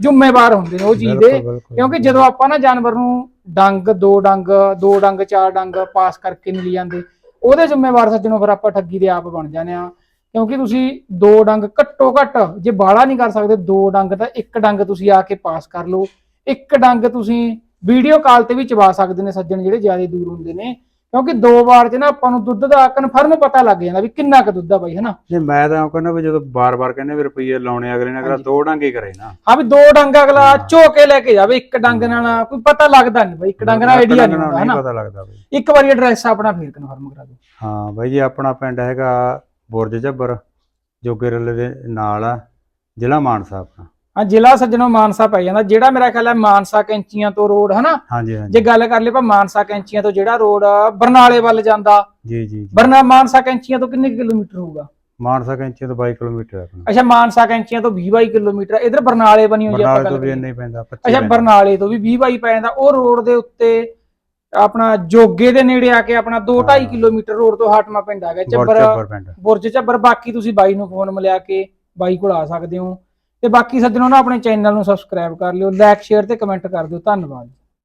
ਜ਼ਿੰਮੇਵਾਰ ਹੁੰਦੇ ਨੇ ਉਹ ਚੀਜ਼ ਦੇ। ਬਿਲਕੁਲ, ਬਿਲਕੁਲ। ਕਿਉਂਕਿ ਜਦੋਂ ਆਪਾਂ ਨਾ ਜਾਨਵਰ ਨੂੰ ਡੰਗ ਦੋ ਡੰਗ ਦੋ ਡੰਗ ਚਾਰ ਡੰਗ ਪਾਸ ਕਰਕੇ ਨਹੀਂ ਜਾਂਦੇ ਉਹਦੇ ਜ਼ਿੰਮੇਵਾਰ ਸੱਜਣੋ ਫਿਰ ਆਪਾਂ ਠੱਗੀ ਦੇ ਆਪ ਬਣ ਜਾਂਦੇ ਆ ਕਿਉਂਕਿ ਤੁਸੀਂ ਦੋ ਡੰਗ ਘੱਟੋ ਘੱਟ ਜੇ ਬਾਹਲਾ ਨਹੀਂ ਕਰ ਸਕਦੇ ਦੋ ਡੰਗ ਤਾਂ ਇੱਕ ਡੰਗ ਤੁਸੀਂ ਆ ਕੇ ਪਾਸ ਕਰ ਲਓ। ਇੱਕ ਡੰਗ ਤੁਸੀਂ ਵੀਡੀਓ ਕਾਲ ਤੇ ਵੀ ਚਵਾ ਸਕਦੇ ਨੇ ਸੱਜਣ ਜਿਹੜੇ ਜ਼ਿਆਦਾ ਦੂਰ ਹੁੰਦੇ ਨੇ। ਕਿਉਂਕਿ ਦੋ ਵਾਰ ਚ ਨਾ ਆਪਾਂ ਨੂੰ ਦੁੱਧ ਦਾ ਕਨਫਰਮ ਪਤਾ ਲੱਗ ਜਾਂਦਾ ਵੀ ਕਿੰਨਾ ਕੁ ਦੁੱਧ ਆ ਬਾਈ ਹਨਾ? ਨਹੀਂ ਮੈਂ ਤਾਂ ਕਹਿੰਦਾ ਵੀ ਜਦੋਂ ਬਾਰ-ਬਾਰ ਕਹਿੰਦੇ ਵੀ ਰੁਪਈਏ ਲਾਉਣੇ ਅਗਲੇ ਨੇ ਅਗਲਾ ਦੋ ਡਾਂਗੇ ਕਰੇ ਨਾ। ਹਾਂ ਵੀ ਦੋ ਡੰਗ ਅਗਲਾ ਝੋਕੇ ਲੈ ਕੇ ਜਾਵੇ ਇੱਕ ਡੰਗ ਨਾਲ ਕੋਈ ਪਤਾ ਲੱਗਦਾ ਨਹੀਂ ਬਾਈ ਇੱਕ ਡੰਗ ਨਾਲ ਆਈਡੀਆ ਨਹੀਂ ਹੁੰਦਾ ਹਨਾ? ਪਤਾ ਲੱਗਦਾ ਬਈ। ਇੱਕ ਵਾਰੀ ਐਡਰੈਸ ਆਪਣਾ ਫੇਰ ਕਨਫਰਮ ਕਰਾ ਦਿਓ। ਹਾਂ ਬਾਈ ਜੀ ਆਪਣਾ ਪਿੰਡ ਹੈਗਾ ਬੁਰਜ ਝੱਬਰ ਜੋਗੇ ਰੱਲੇ ਦੇ ਨਾਲ ਆ ਜ਼ਿਲ੍ਹਾ ਮਾਨਸਾ ਆਪਣਾ। ਹਾਂ ਜ਼ਿਲ੍ਹਾ ਸੱਜਣੋ ਮਾਨਸਾ ਪੈ ਜਾਂਦਾ। ਜਿਹੜਾ ਮੇਰਾ ਖਿਆਲ ਹੈ ਮਾਨਸਾ ਕੈਂਚੀਆਂ ਤੋਂ ਰੋਡ ਹਨਾ? ਹਾਂਜੀ ਹਾਂਜੀ। ਜੇ ਗੱਲ ਕਰ ਲਈ ਆਪਾਂ ਮਾਨਸਾ ਕੈਂਚੀਆਂ ਤੋਂ ਜਿਹੜਾ ਰੋਡ ਬਰਨਾਲੇ ਵੱਲ ਜਾਂਦਾ। ਜੀ ਜੀ ਬਰਨਾ ਮਾਨਸਾ ਕੈਂਚੀਆਂ ਤੋਂ ਕਿੰਨੇ ਕਿਲੋਮੀਟਰ ਹੋਊਗਾ? ਮਾਨਸਾ ਕੈਂਚੀ ਤੋਂ 22 ਕਿਲੋਮੀਟਰ ਹੈ ਆਪਣਾ। ਅੱਛਾ ਮਾਨਸਾ ਕੈਂਚੀਆਂ ਤੋਂ 20 22 ਕਿਲੋਮੀਟਰ ਇਧਰ ਬਰਨਾਲੇ ਬਣੀ ਹੋਈ ਆਪਾਂ ਬਰਨਾਲੇ ਤੋਂ ਵੀ। ਇੰਨਾ ਹੀ ਪੈਂਦਾ 25 ਅੱਛਾ। ਬਰਨਾਲੇ ਤੋਂ ਵੀ 20 22 ਪੈ ਜਾਂਦਾ। ਉਹ ਰੋਡ ਦੇ ਉੱਤੇ ਆਪਣਾ ਜੋਗੇ ਦੇ ਨੇੜੇ ਆ ਕੇ ਆਪਣਾ 2 2.5 ਹਾਂ। ਕਿਲੋਮੀਟਰ ਰੋਡ ਤੋਂ ਹਾਟਮਾ ਪਿੰਡ ਆ ਗਿਆ। ਚੱਬਰ ਬੁਰਜ ਝੱਬਰ ਬਾਕੀ ਤੁਸੀਂ ਬਾਈ ਨੂੰ ਫੋਨ ਮਿਲਿਆ ਕੇ ਬਾਈ ਕੋਲ ਆ ਸਕਦੇ ਹੋ। ਤੇ ਬਾਕੀ ਸੱਜਣੋ ਨਾ ਆਪਣੇ ਚੈਨਲ ਨੂੰ ਸਬਸਕ੍ਰਾਈਬ ਕਰ ਲਿਓ ਲਾਈਕ ਸ਼ੇਅਰ ਤੇ ਕਮੈਂਟ ਕਰ ਦਿਓ। ਧੰਨਵਾਦ